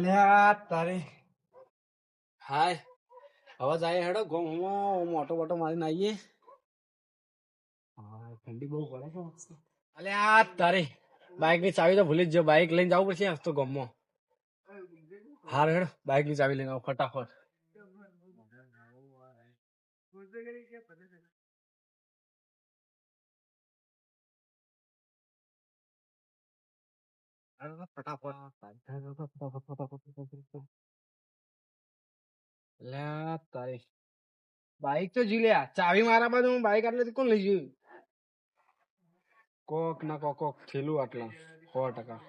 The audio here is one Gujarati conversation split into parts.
અલ્યા, તારે. હાય હવે જાય હેડો ગોમમાં મોટો મોટો મારીને આવીએ. ઠંડી બહુ અલ્યા, તારે બાઇકની ચાવી તો ભૂલી જ બાઇક લઈને જવું પડશે આજ તો ગમો હાર હેડ બાઇકની ચાવી લઈને આવો ફટાફટ તારે બાઈક તો જી લ્યા ચાવી મારા બાજુ બાઈક આટલે કોણ લઈ ગયું? કોક ના કોક કોક થેલું આટલા, સો ટકા.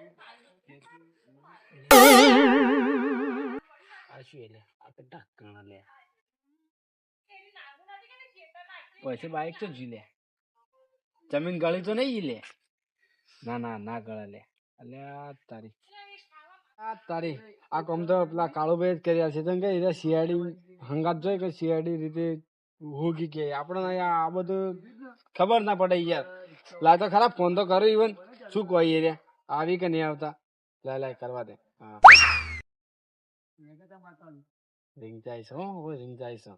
પછી બાઈક તો જી લે. જમીન ગળી તો નહીં લે? ના ના ના ગળે લે. અલ્યા તારી. આ તારી. આ કોમ તો પેલા કાળુભાઈ જ કર્યા છે. કે એ સીઆઈડી હંગાત જોઈ કે સીઆઈડી રીતે હોગી કે આપણને આ બધું ખબર ના પડે યાર. લા તો ખરા ફોન તો કર્યો ઈવન શું કહીએ રે? આવી કે નહીં આવતા? લા લા કરવા દે. રિંગ જાય છે હો રિંગ જાય છે.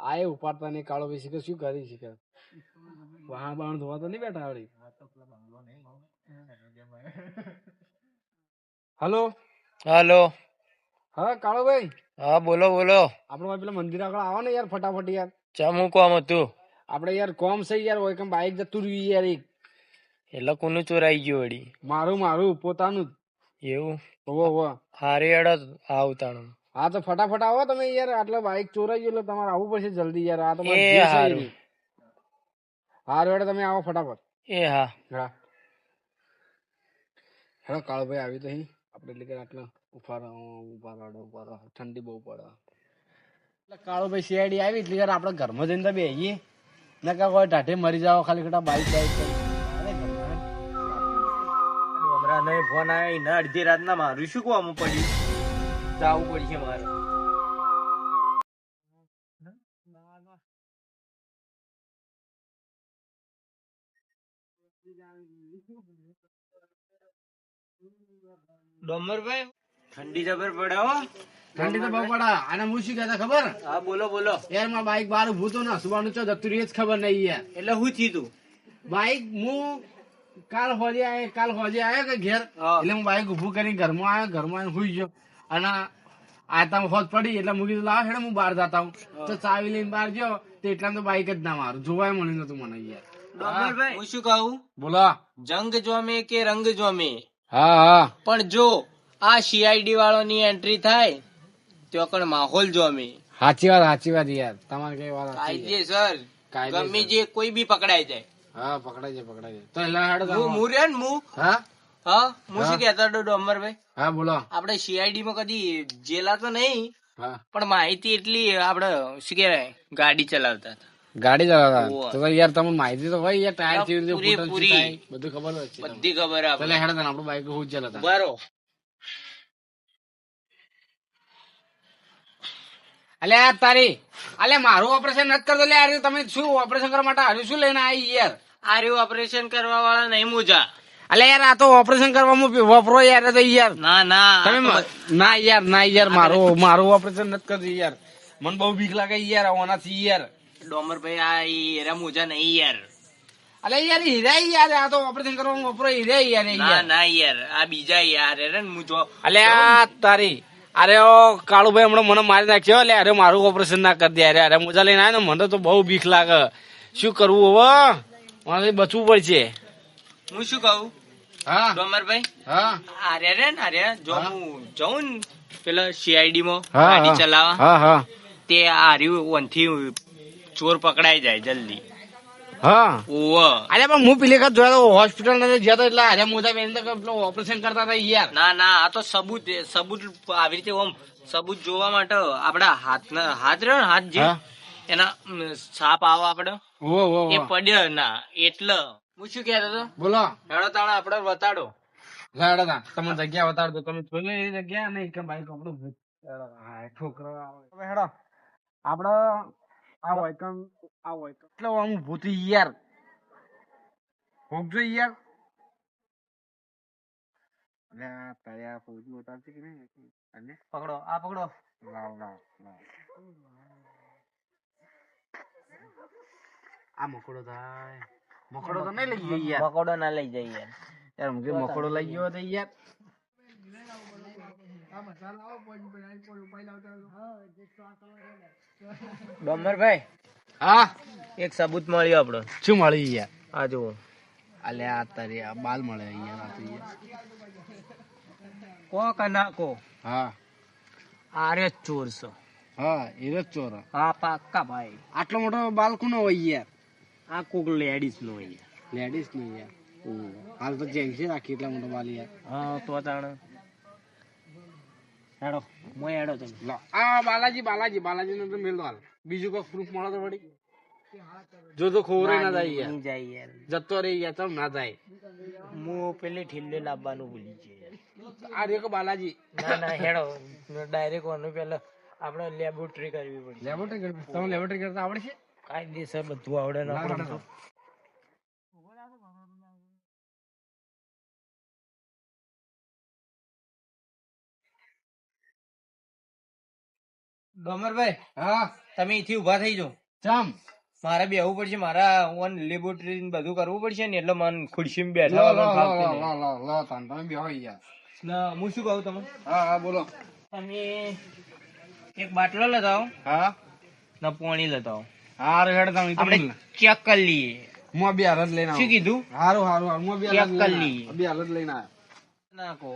આ એ ઉપાડતા નહીં કાળો ભાઈ શીખે. શું કરી શીખે? વાહ બાણ ધોવા તો નહીં બેઠા આવડી હલો. હલો. હા કાળો ભાઈ હા બોલો બોલો. આપણે પેલા મંદિર આગળ આવો ને યાર ફટાફટ યાર. ચમ હું કોમ હતું? આપણે યાર કોમ છે યાર હોય કેમ બાઈક જતું રહ્યું યાર એક. એટલે કોનું ચોરાઈ ગયું વળી? મારું મારું પોતાનું. એવું? ઓહો હોવો. હારી અડો આવતાણું હા તો ફટાફટ આવો તમે યાર આટલા બાઈક ચોરાઈ ગયું એટલે તમારે આવવું પડશે જલ્દી યાર આ તમારે હારું. હારું તમે આવો ફટાફટ. એ હા. હા હેડો કાળભાઈ આવી તો અહીં આપણે એટલે કે આટલા ઉફારા ઉફારા ઉફારા ઠંડી બહુ પડે. એટલે કાળુભાઈ સીઆઈડી આવી એટલે કે આપણે ઘરમાં જઈને તો બેહીએ. ને કાં કોઈ ટાઢે મરી જાવ ખાલી ખોટા બાઈક બાઈક કરી. નહીં ફોન આવ્યો એના અડધી રાતના મારું શું કોમ પડ્યું? જાવું પડશે મારે. ડોમરભાઈ? ઠંડી જબર પડે હો. ઠંડી તો બહુ પડે. અને હું શું કહેતા ખબર? હા બોલો બોલો. યાર મારા બાઈક બહાર ઉભું તો ના. સુવાનું ચો જતું રહ્યું જ ખબર નહીં યાર. એટલે હું થયું તું? બાઈક હું કાલ હોજે આયો કાલ હોજે આવ્યો કે ઘેર? એટલે હું બાઈક ઉભું કરીને ઘરમાં આવ્યો ઘરમાં આવીને હુઈ ગયો. અને આતા હોજ પડી એટલે મૂકી દીધું, લાવ હેડે હું બહાર જતા હું. તો ચાવી લઈને બહાર ગયો તો એટલા તો બાઈક જ ના મારું. જોવાય મળ્યું નતું મને યાર. હું શું કહું? બોલો. જંગ જોમે કે રંગ જોમે? હા હા. પણ જો આ સીઆઈડી વાળાની એન્ટ્રી થાય તો કણ માહોલ જોમે સાચી વાત સાચી વાત યાર. તમારે કઈ વાત કાયદે કાયદેસર. ગમે જે કોઈ બી પકડાઈ જાય. હા પકડાઈ જાય પકડાઈ જાય. તો એલા હેડો હું. હું રે ને હું? હા હા હું. શું. કહેતો હતો ડોમરભાઈ? હા બોલો. આપણે સીઆઈડી માં કદી જેલા તો નહીં હા. પણ માહિતી એટલી આપણે શું કહેવાય ગાડી ચલાવતા હતા. ગાડી ચલાવતા તો યાર તમને માહિતી તો હોય યાર ટાયર કેવી રીતે ફૂટન થાય, બધું ખબર હોય છે. બધી ખબર આપણે. હેડો તને આપણું બાઈક હું જ બરો. અલે યાર તારી અલે મારું ઓપરેશન નથી કરતો લે યાર તમે શું ઓપરેશન કરવા માટે હારું શું લઈને આવી યાર? આર્યું ઓપરેશન કરવા વાળા નહીં મોજા. અલે યાર આ તો ઓપરેશન કરવામાં વપરો યાર તો યાર. ના ના તમે ના યાર ના યાર મારું મારું ઓપરેશન નથી કરતું યાર. મને બહુ બીક લાગે યાર આનાથી યાર. ડોમરભાઈ આ ઈ એરા મોજા નહીં યાર. અલે યાર હીરા યાર આ તો ઓપરેશન કરવાનું ઓપરો હીરા યાર ના ના યાર આ બીજા યાર અરે ને હું જો અલે આ તારી અરે ઓ કાળુભાઈ હમણાં મને મારી નાખ્યો અલે અરે મારું ઓપરેશન ના કરી દે અરે અરે મોજા લઈને આવ્યો ને મને તો બહુ બીક લાગે. શું કરવું હવે? મારે બચવું પડશે. હું શું કહું? હા. ડોમરભાઈ? હા. અરે રે ને આર્ય જો હું. જઉં ને પેલા સીઆઈડી માં ગાડી. ચલાવવા હા હા. તે આર્યું ઓનથી ચોર પકડાઈ જાય જલ્દી. હા. ઓવ અરે પણ હું પેલી વખત જોયો હોસ્પિટલ નથી જતો એટલે અરે મોજા બેન તો ઓપરેશન કરતા હતા યાર. ના ના આ તો સબૂત સબૂત આવી રીતે ઓમ સબૂત જોવા માટે આપડા હાથ હાથ રહ્યો ને હાથ જે એના સાપ આવો આપડે. એ પડ્યો ના એટલે. હું શું કહેતો હતો? બોલો. હેડો તાણે આપડે તા તમે જગ્યા બતાડ દો તમે જોઈ એ જગ્યા નહીં કે ભાઈ કપડું છોકરો હેડો. આપડે આ વાયકમ આ વાયકમ એટલે આમ ભૂત યાર. ભોગજો યાર. પકડો આ પકડો. આ મકોડો થાય. મકોડો તો નહીં લઈ ગયો યાર. પકડો ના લઈ જઈએ યાર. મુકે મકોડો લઈ ગયો તો યાર. ડોમરભાઈ હા? એક સબૂત મળ્યો આપણો. શું મળી યાર આ જુઓ. અલે આ તારી આ બાલ મળે યાર કો કે ના કો હા. આરે ચોર છો. હા એ જ ચોર. હા પાક્કા ભાઈ. આટલો મોટો બાલ કોનો હોય યાર? આ કોક લેડીઝ નો હોય લેડીઝ નો યાર? હાલ તો જેન્ટ્સ રાખી એટલા મોટો બાલ યાર. હા તો તાણ હેડો મોય હેડો તમે લો આ બાલાજી બાલાજી બાલાજી ને તો મેલ દો હાલ. બીજું કોઈ પ્રૂફ મળો તો વળી. જો તો ખોરે ના જાય યાર. જાય યાર. જતો રહી યાર તમ ના જાય. મો પેલે ઠીલે લાવવાનું ભૂલી છે આ રેકો બાલાજી. ના ના હેડો. ડાયરેક્ટ ઓનું પેલા આપણે લેબોરેટરી કરવી પડી. લેબોરેટરી તમે લેબોરેટરી કરતા આવડે છે કાયદેસર બધું આવડે ને ડોમરભાઈ હા તમે અહીંથી ઊભા થઈ જાઓ. ચમ? મારે બેહવું પડશે મારા હું લેબોરેટરી ને બધું કરવું પડશે ને એટલે મને ખુરશી બેઠા લો તમે બેહો યાર ના, હું શું કહું તમે હા હા બોલો. તમે એક બાટલો લેતા હા? ને પોણી લેતા હારું હેડ તમે આપણે ચેક કરી લઈએ. હું બે હાલત લઈને શું કીધું? હારું હારું હારું હું બે ચેક કરી લઈએ. બે હાલત લઈને આવ્યો. નાખો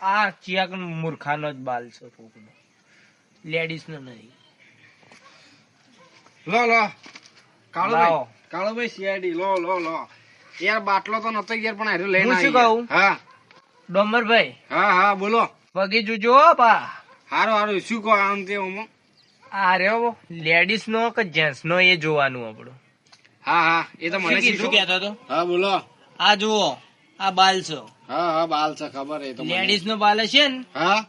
આ ચેક મૂર્ખાનો જ બાલ છે કોકનો. લેડીઝ નો નહીં. લો લો. કાળુભાઈ કાળુભાઈ સીઆઈડી લો લો લો. યાર બાટલો તો નતો યાર પણ હારું લઈને શું કહું? હા. ડોમરભાઈ. હા હા બોલો. પગે જોજો પા હારો હારો. શું કહો આમ તે ઓમો? અરે લેડીઝ નો કે જેન્ટ્સ નો એ જોવાનું આપણું. હા હા. એ તો મને શું કહેતો હતો? હા બોલો. આ જુઓ આ બાલ છો. હા હા બાલ છે ખબર એ તો. લેડીઝ નો બાલ છે ને? હા.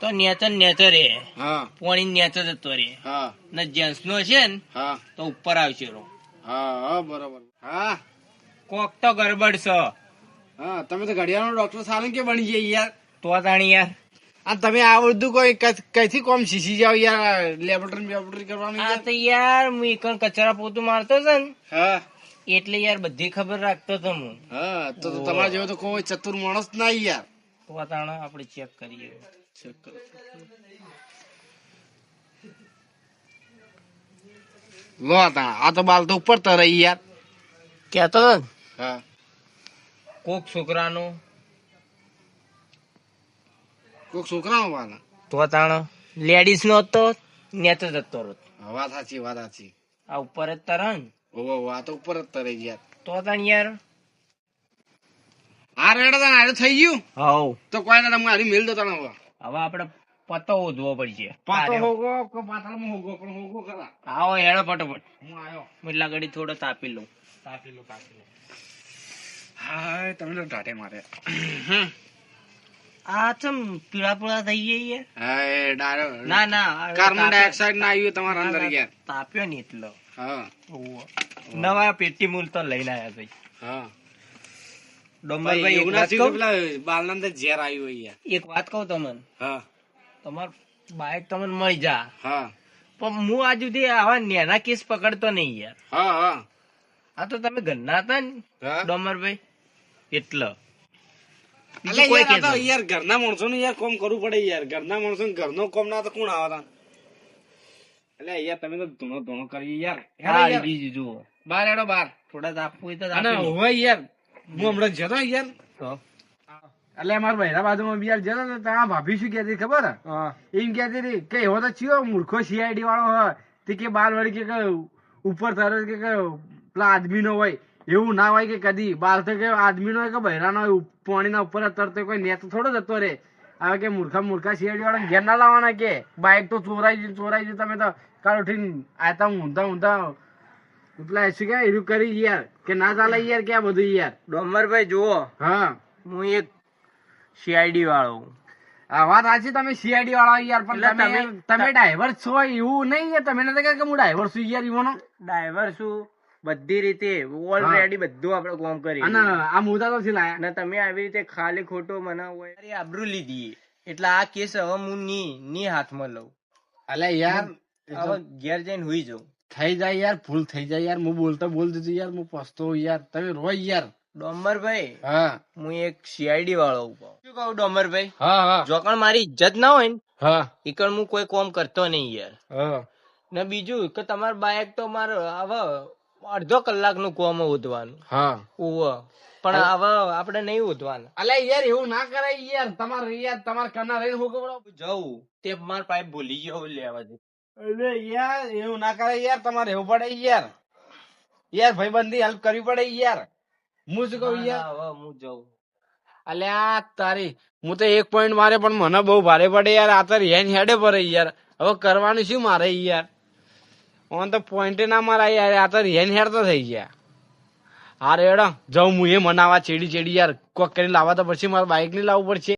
તો નેચર નેચર રે. હા. પોણી નેચર જતો રે. હા. ને જેન્ટ્સ નો છે ને હા. તો ઉપર આવશે રો. હા બરોબર. હા. કોક તો ગરબડ છે. હા તમે તો ઘડિયાળનો ડોક્ટર સારું કે બની જાય યાર? તો તાણી યાર. આ તમે આ બધું કોઈ કઈથી કોમ શીખી જાવ યાર? લેબોરેટરી લેબોરેટરી કરવાનું આ તો યાર હું એકણ કચરા પોતું મારતો છે ને હા. એટલે યાર બધી ખબર રાખતો તો હું. હા તો તો તમારા જેવો તો કોઈ ચતુર માણસ ના યાર. તો તાણે આપણે ચેક કરીએ. લો તા આ તો બાલ તો ઉપર રહી યાર. કેતો હા. કોક છોકરાનો. કોક છોકરાનો વાલા તો તાણ લેડીઝ નો હતો નેતો જતો હા, વાત સાચી વાત સાચી. આ ઉપર જ તરણ ઓહો આ તો ઉપર જ તરે યાર. તો તાણ યાર. આ રેડો તા હારું થઈ ગયું? હવ તો કોઈ ના તમે હારી મેલ દો તને હવે આપડે પતો ઓધવો પડશે. પાતો હોગો કે પાતાળમાં હોગો પણ હોગો ખરા. આવો હેડો ફટોફટ. હું આવ્યો એટલા ઘડી થોડો તાપી લઉં. તાપી લો તાપી લો. હા તમે તો ઢાટે મારે. આ ચમ પીળા પીળા થઈ ગયા યાર. હા ના ના કાર્બન ડાયોક્સાઇડ ના આવ્યું તમારા અંદર તાપ્યો ને એટલો. હા. નવા પેટી મૂલ તો લઈને આયા ભાઈ હા. ડોમરભાઈ એક એવું ના વાત કહું? પેલા બાલના અંદર ઝેર આવ્યું હોય એક વાત કહું તમને? હા. તમાર બાઈક તમને મળી જા. હા. પણ હું આજ સુધી આવા નેના કેસ પકડતો નહીં યાર. હા હા. આ તો તમે ઘરના હતા ને ડોમરભાઈ એટલે. યાર ઘરના માણસો યાર કોમ કરવું પડે યાર. ઘરના માણસો ઘરનો કોમ ના તો કોણ આવતા? એટલે યાર તમે તો ધૂણો ધૂણો કરી યાર. બીજું જુઓ. બાર એડો બાર થોડા આપવું હોય તો હોય યાર. હું હમણાં જતો યાર. તો. એટલે મારા બહેરા બાજુમાં બિયાર જતો ને ત્યાં ભાભી શું કહેતી ખબર? એમ કહેતી હતી કે એવો તો ચિયો મૂર્ખો સીઆઈડી વાળો હોય તે કે બાર વળી કે ઉપર તરત કે પેલા આદમી નો હોય. એવું ના હોય કે કદી. બાર તો કે આદમી નો હોય કે બહેરા નો હોય પાણી ના ઉપર જ તરતો કોઈ નેતો થોડો જતો રે હવે કે મૂર્ખા મૂર્ખા સીઆઈડી વાળા ઘેર ના લાવવાના કે? બાઇક તો ચોરાઈ ગયું ચોરાઈ ગયું તમે તો કાલ ઉઠીને આતા ઊંધા ઊંધા પેલા શું કે એનું કરી યાર. કે ના ચાલે યાર કે આ બધું યાર? ડોમરભાઈ જુઓ. હા. હું એક સીઆઈડી વાળો આ વાત સાચી તમે સીઆઈડી વાળા યાર પણ તમે તમે- ડ્રાઈવર છો એવું નહીં યાર. તમે નથી કે હું ડ્રાઈવર છું યાર ઈવોનો ડ્રાઈવર છું. બધી રીતે. ઓલરેડી બધું આપણે કોમ કરી અને આ મુદ્દા તો લાયા. અને તમે આવી રીતે ખાલી ખોટો મને હોય. આબરૂ લીધી. એટલે આ કેસ હવે હું ની ની હાથમાં લઉં. અલે યાર હવે ઘેર જઈને હુઈ જાઉં. થઈ જાય યાર ભૂલ થઈ જાય યાર. હું બોલતો બોલ દીધું યાર હું પસ્તો યાર. તમે રોય યાર. ડોમરભાઈ હા. હું એક સીઆઈડી વાળો ઊભો શું કહું ડોમરભાઈ? હા હા. જોકણ મારી ઇજ્જત ના હોય ને હા. ઈકણ હું કોઈ કોમ કરતો નહીં યાર. હા. ને બીજું કે તમાર બાઈક તો મારે હવે અડધો કલાકનું કોમ ઉધવાનું હા. ઉવ. પણ હવે આપણે નહીં ઉધવાનું અલે યાર એવું ના કરાય યાર. તમારે યાર તમારે કના રહીને હું જવું તે માર પાઇપ ભૂલી ગયો લેવા દે. અરે યાર એવું ના કરે યાર તમારે એવું પડે યાર. યાર ભાઈબંધી હેલ્પ કરવી પડે યાર. હું શું કહું યાર? હું જઉં. અલ્યા તારી હું તો એક પોઈન્ટ મારે પણ મને બહુ ભારે પડે યાર. આ તો રેન હેડે પડે યાર. હવે કરવાનું શું મારે યાર? ઓન તો પોઈન્ટ ના મારા યાર. આ તો રેન હેડ તો થઈ ગયા. હા રેડો. જાઉં હું એ મનાવા ચેડી ચેડી યાર. કોક કરીને લાવવા તો પછી મારે બાઇકની લાવવું પડશે.